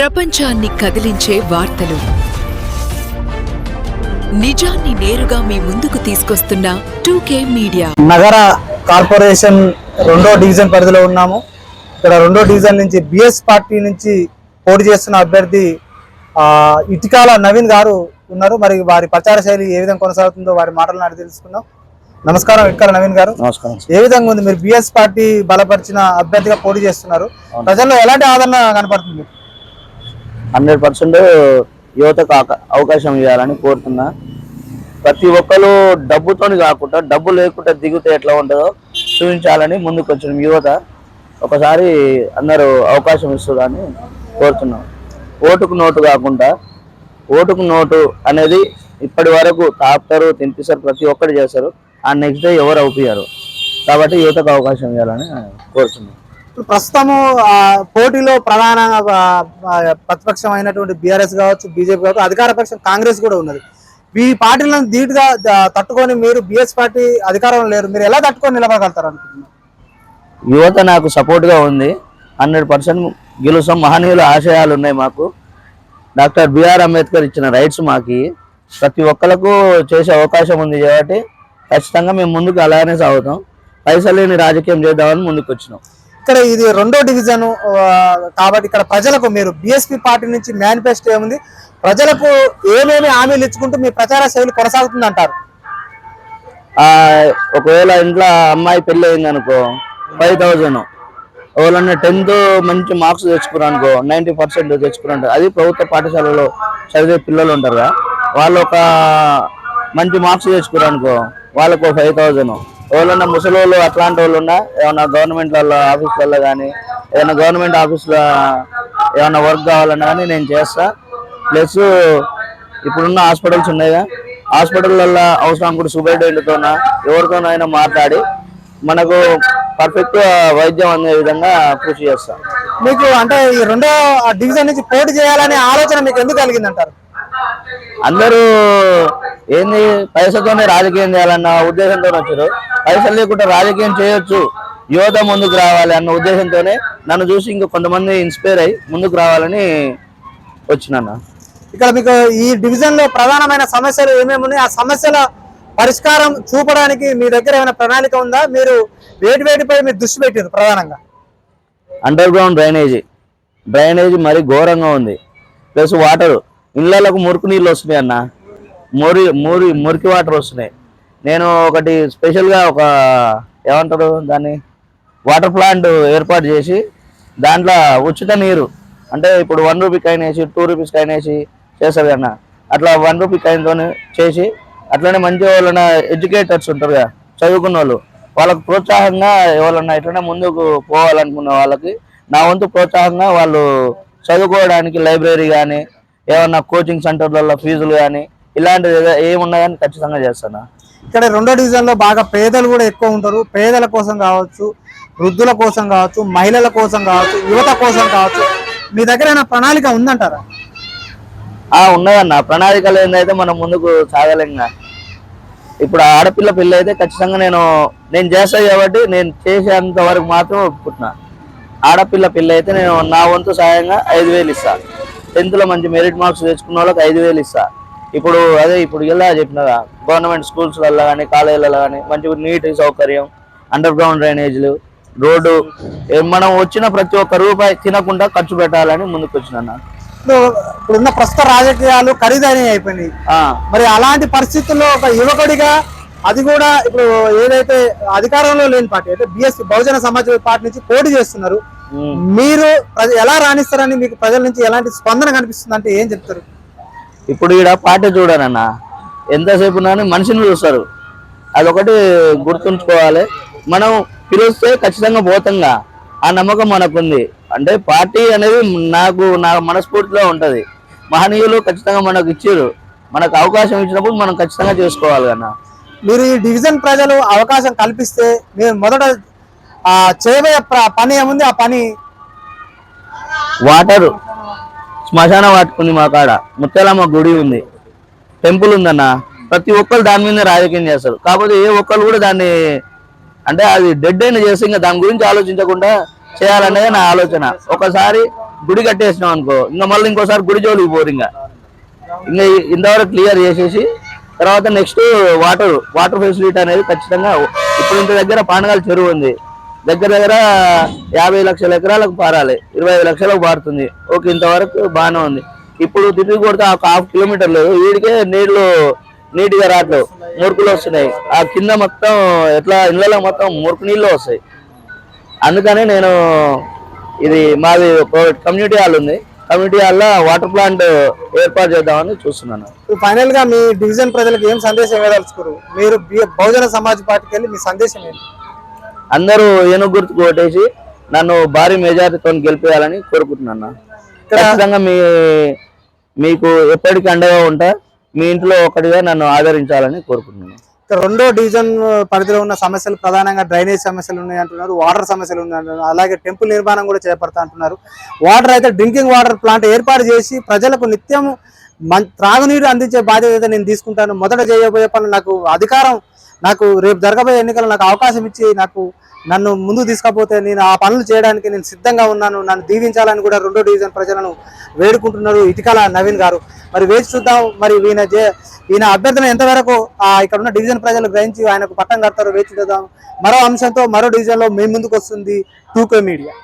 ప్రపంచాన్ని కదిలించే వార్తలు. నిజాన్ని నేరుగా మీ ముందుకు తీసుకొస్తున్న టూకే మీడియా. నగర కార్పొరేషన్ రెండో డివిజన్ పరిధిలో ఉన్నాము. ఇక్కడ రెండో డివిజన్ నుంచి బిఎస్ పార్టీ నుంచి పోటీ చేస్తున్న అభ్యర్థి ఇటికాల నవీన్ గారు ఉన్నారు. మరి వారి ప్రచార శైలి ఏ విధంగా కొనసాగుతుందో వారి మాటలను అడిగి తెలుసుకుందాం. నమస్కారం ఇటికాల నవీన్ గారు. నమస్కారం ఏ విధంగా ఉంది? మీరు బిఎస్ పార్టీ బలపరిచిన అభ్యర్థిగా పోటీ చేస్తున్నారు. ప్రజల్లో ఎలాంటి ఆదరణ కనపడుతుంది? హండ్రెడ్ పర్సెంట్ యువతకు అవకాశం ఇవ్వాలని కోరుతున్నా. ప్రతి ఒక్కరు డబ్బుతో కాకుండా డబ్బు లేకుండా దిగితే ఎట్లా ఉంటుందో చూపించాలని ముందుకు వచ్చిన యువత ఒకసారి అందరూ అవకాశం ఇస్తుందని కోరుతున్నాం. ఓటుకు నోటు కాకుండా ఓటుకు నోటు అనేది ఇప్పటి వరకు తాపుతారు తినిపిస్తారు ప్రతి ఒక్కరు చేస్తారు ఆ నెక్స్ట్ డే ఎవరు అవుతారు కాబట్టి యువతకు అవకాశం ఇవ్వాలని కోరుతున్నాం. ఇప్పుడు ప్రస్తుతము పోటీలో ప్రధాన ప్రతిపక్షం అయినటువంటి బీఆర్ఎస్ కావచ్చు బీజేపీ కావచ్చు అధికార పక్షం కాంగ్రెస్ కూడా ఉన్నది. ఈ పార్టీలను ధీటుగా తట్టుకొని మీరు బిఎస్ పార్టీ అధికారంలో లేరు. మీరు ఎలా తట్టుకొని నిలబడగలుగుతారు అనుకుంటున్నారు? యువత నాకు సపోర్ట్గా ఉంది. హండ్రెడ్ పర్సెంట్ గెలుస్తాం. మహనీయుల ఆశయాలు ఉన్నాయి మాకు. డాక్టర్ బిఆర్ అంబేద్కర్ ఇచ్చిన రైట్స్ మాకు. ప్రతి ఒక్కరికి చేసే అవకాశం ఉంది కాబట్టి ఖచ్చితంగా మేము ముందుకు అలానే సాగుతాం. పైసలు లేని రాజకీయం చేద్దామని ముందుకు వచ్చినాం ఇక్కడ ఇది రెండో డివిజన్ కాబట్టి ఇక్కడ ప్రజలకు మీరు బీఎస్పీ పార్టీ నుంచి మేనిఫెస్టో ఏముంది? ప్రజలకు ఏమేమి హామీలు ఇచ్చుకుంటూ మీ ప్రచార శైలి కొనసాగుతుంది అంటారు ఒకవేళ ఇంట్లో అమ్మాయి పెళ్ళి అయింది అనుకో ఫైవ్ థౌజండ్ ఎవరన్నా టెన్త్ మంచి మార్క్స్ తెచ్చుకున్నారు అనుకో నైంటీ పర్సెంట్ తెచ్చుకున్నారు అది ప్రభుత్వ పాఠశాలలో చదివే పిల్లలు ఉంటారు కదా వాళ్ళు ఒక మంచి మార్క్స్ తెచ్చుకున్నారు అనుకో వాళ్ళకు ఫైవ్ థౌజండ్ ఎవరన్నా ముసలి వాళ్ళు అట్లాంటి వాళ్ళు ఉన్నా ఏమన్నా గవర్నమెంట్లలో ఆఫీసులలో కానీ ఏదైనా గవర్నమెంట్ ఆఫీస్లో ఏమన్నా వర్క్ కావాలన్నా కానీ నేను చేస్తా. ప్లస్ ఇప్పుడున్న హాస్పిటల్స్ ఉన్నాయిగా. హాస్పిటల్లో అవసరం కూడా సూపరింటెండెంట్తోనా ఎవరితోనైనా మాట్లాడి మనకు పర్ఫెక్ట్ వైద్యం అందే విధంగా కృషి చేస్తాం. మీకు అంటే ఈ రెండో డివిజన్ నుంచి పోటీ చేయాలనే ఆలోచన మీకు ఎందుకు కలిగింది అంటారు అందరూ ఏంది పైసతోనే రాజకీయం చేయాలన్న ఉద్దేశంతో వచ్చారు. పైసలు లేకుండా రాజకీయం చేయొచ్చు. యువత ముందుకు రావాలి అన్న ఉద్దేశంతోనే నన్ను చూసి ఇంకా కొంతమంది ఇన్స్పైర్ అయ్యి ముందుకు రావాలని వచ్చినాన్న ఇక్కడ మీకు ఈ డివిజన్లో ప్రధానమైన సమస్యలు ఏమేమి ఉన్నాయి? ఆ సమస్యల పరిష్కారం చూపడానికి మీ దగ్గర ఏమైనా ప్రణాళిక ఉందా? మీరు వేటి వేటిపై మీరు దృష్టి పెట్టారు ప్రధానంగా. అండర్ గ్రౌండ్ డ్రైనేజీ డ్రైనేజీ మరి ఘోరంగా ఉంది. ప్లస్ వాటర్ ఇళ్ళకు మురికి నీళ్ళు వస్తున్నాయి అన్న. మురి మురి మురికి వాటర్ వస్తున్నాయి. నేను ఒకటి స్పెషల్గా ఒక ఏమంటారు దాన్ని వాటర్ ప్లాంట్ ఏర్పాటు చేసి దాంట్లో ఉచిత నీరు అంటే ఇప్పుడు వన్ రూపీకి కాయిన్ వేసి టూ రూపీస్కి కాయిన్ వేసి చేస్తారు కన్నా అట్లా వన్ రూపీకి కాయిన్తో చేసి అట్లనే మంచి వాళ్ళ ఎడ్యుకేటర్స్ ఉంటారు కదా చదువుకున్న వాళ్ళు వాళ్ళకు ప్రోత్సాహంగా ఎవరన్నా ఇట్లనే ముందుకు పోవాలనుకున్న వాళ్ళకి నా వంతు ప్రోత్సాహంగా వాళ్ళు చదువుకోవడానికి లైబ్రరీ కానీ ఏమన్నా కోచింగ్ సెంటర్లలో ఫీజులు కానీ ఇలాంటివి ఏమున్నా కానీ ఖచ్చితంగా చేస్తాను. ఇక్కడ రెండో డివిజన్లో బాగా పేదలు కూడా ఎక్కువ ఉంటారు. పేదల కోసం కావచ్చు వృద్ధుల కోసం కావచ్చు మహిళల కోసం కావచ్చు యువత కోసం కావచ్చు. మీ దగ్గర ఏమైనా ప్రణాళిక ఉందంటారా? ఆ ఉన్నదన్న. ప్రణాళికలు ఏందైతే మనం ముందుకు సాగలేంగా ఇప్పుడు ఆడపిల్ల పెళ్ళి అయితే ఖచ్చితంగా నేను నేను చేస్తా కాబట్టి నేను చేసేంత వరకు మాత్రం ఒప్పుకుంటున్నా. ఆడపిల్ల పెళ్ళి అయితే నేను నా వంతు సాయంగా ఐదు వేలు ఇస్తాను టెన్త్లో మంచి మెరిట్ మార్క్స్ తెచ్చుకున్న వాళ్ళకి ఐదు వేలు ఇస్తాను ఇప్పుడు అదే ఇప్పుడు ఇలా చెప్పినగా గవర్నమెంట్ స్కూల్స్లలో కానీ కాలేజీలలో కానీ మంచి నీటి సౌకర్యం అండర్ గ్రౌండ్ డ్రైనేజీలు రోడ్డు మనం వచ్చిన ప్రతి ఒక్క రూపాయి తినకుండా ఖర్చు పెట్టాలని ముందుకు వచ్చిన ఇప్పుడు ఇప్పుడున్న ప్రస్తుత రాజకీయాలు ఖరీదైనవి అయిపోయినాయి. మరి అలాంటి పరిస్థితుల్లో ఒక యువకుడిగా అది కూడా ఇప్పుడు ఏదైతే అధికారంలో లేని పార్టీ అంటే బిఎస్పీ బహుజన సమాజ్ పార్టీ నుంచి పోటీ చేస్తున్నారు మీరు ఎలా రాణిస్తారని మీకు ప్రజల నుంచి ఎలాంటి స్పందన కనిపిస్తుంది అంటే ఏం చెప్తారు? ఇప్పుడు ఈడ పాట చూడనన్న. ఎంతసేపు ఉన్నాను మనిషిని చూస్తారు. అదొకటి గుర్తుంచుకోవాలి. మనం పిలిస్తే ఖచ్చితంగా పోతంగా. ఆ నమ్మకం మనకుంది. అంటే పార్టీ అనేది నాకు నా మనస్ఫూర్తిలో ఉంటది. మహనీయులు ఖచ్చితంగా మనకు ఇచ్చారు మనకు అవకాశం ఇచ్చినప్పుడు మనం ఖచ్చితంగా చేసుకోవాలి అన్న. మీరు ఈ డివిజన్ ప్రజలు అవకాశం కల్పిస్తే మీరు మొదట చేయబోయే పని ఏముంది? ఆ పని? వాటర్. శ్మశాన వాటుకుంది మా కాడ. ముత్యాలమ్మ గుడి ఉంది. టెంపుల్ ఉందన్న. ప్రతి ఒక్కరు దాని మీద రాజకీయం చేస్తారు. కాకపోతే ఏ ఒక్కరు కూడా దాన్ని అంటే అది డెడ్ అయిన చేసి ఇంకా దాని గురించి ఆలోచించకుండా చేయాలనేది నా ఆలోచన. ఒకసారి గుడి కట్టేసినాం అనుకో ఇంకా మళ్ళీ ఇంకోసారి గుడి జోలికి పోరు ఇంకా. ఇంకా ఇంతవరకు క్లియర్ చేసేసి తర్వాత నెక్స్ట్ వాటర్ వాటర్ ఫెసిలిటీ అనేది ఖచ్చితంగా ఇప్పుడు ఇంత దగ్గర పానగాల చెరువు ఉంది. దగ్గర దగ్గర యాభై లక్షల ఎకరాలకు పారాలి. ఇరవై ఐదు లక్షలకు పారుతుంది. ఓకే ఇంతవరకు బాగానే ఉంది. ఇప్పుడు తిరిగి కొడితే ఒక హాఫ్ కిలోమీటర్ లేదు. వీడికే నీళ్ళు నీట్గా రావట్లేదు మురుకులు వస్తున్నాయి. ఆ కింద మొత్తం ఎట్లా ఇళ్ళలో మొత్తం మురుకు నీళ్ళు వస్తాయి. అందుకని నేను ఇది మాది కమ్యూనిటీ హాల్ ఉంది. కమ్యూనిటీ హాల్లో వాటర్ ప్లాంట్ ఏర్పాటు చేద్దామని చూస్తున్నాను. ఫైనల్గా మీ డివిజన్ ప్రజలకు ఏం సందేశం ఇవ్వదలుచుకోరు మీరు బహుజన సమాజ్ పార్టీకి వెళ్ళి మీ సందేశం ఏంటి? అందరూ ఏనుగు గుర్తుకు ఓటేసి నన్ను భారీ మెజారిటీతో గెలిపేయాలని కోరుకుంటున్నాను ఖచ్చితంగా మీ మీకు ఎప్పటికీ అండగా ఉంటా. మీ ఇంట్లో ఒకటిగా నన్ను ఆదరించాలని కోరుకుంటున్నాను. ఇక రెండో డివిజన్ పరిధిలో ఉన్న సమస్యలు ప్రధానంగా డ్రైనేజ్ సమస్యలు ఉన్నాయి అంటున్నారు వాటర్ సమస్యలు ఉన్నాయి అంటున్నారు అలాగే టెంపుల్ నిర్మాణం కూడా చేపడతా అంటున్నారు. వాటర్ అయితే డ్రింకింగ్ వాటర్ ప్లాంట్ ఏర్పాటు చేసి ప్రజలకు నిత్యం మం త్రాగునీరు అందించే బాధ్యత అయితే నేను తీసుకుంటాను. మొదట చేయబోయే పనులు నాకు అధికారం నాకు రేపు జరగబోయే ఎన్నికలు నాకు అవకాశం ఇచ్చి నాకు నన్ను ముందు తీసుకపోతే నేను ఆ పనులు చేయడానికి నేను సిద్ధంగా ఉన్నాను. నన్ను దీవించాలని కూడా రెండో డివిజన్ ప్రజలను వేడుకుంటున్నారు ఇటుకల నవీన్ గారు. మరి వేచి చూద్దాం. మరి ఈయన జే- ఈయన అభ్యర్థన ఎంతవరకు ఆ ఇక్కడ ఉన్న డివిజన్ ప్రజలు గ్రహించి ఆయనకు పట్టం కడతారో వేచి చూద్దాం. మరో అంశంతో మరో డివిజన్లో మీ ముందుకు వస్తుంది టూకే మీడియా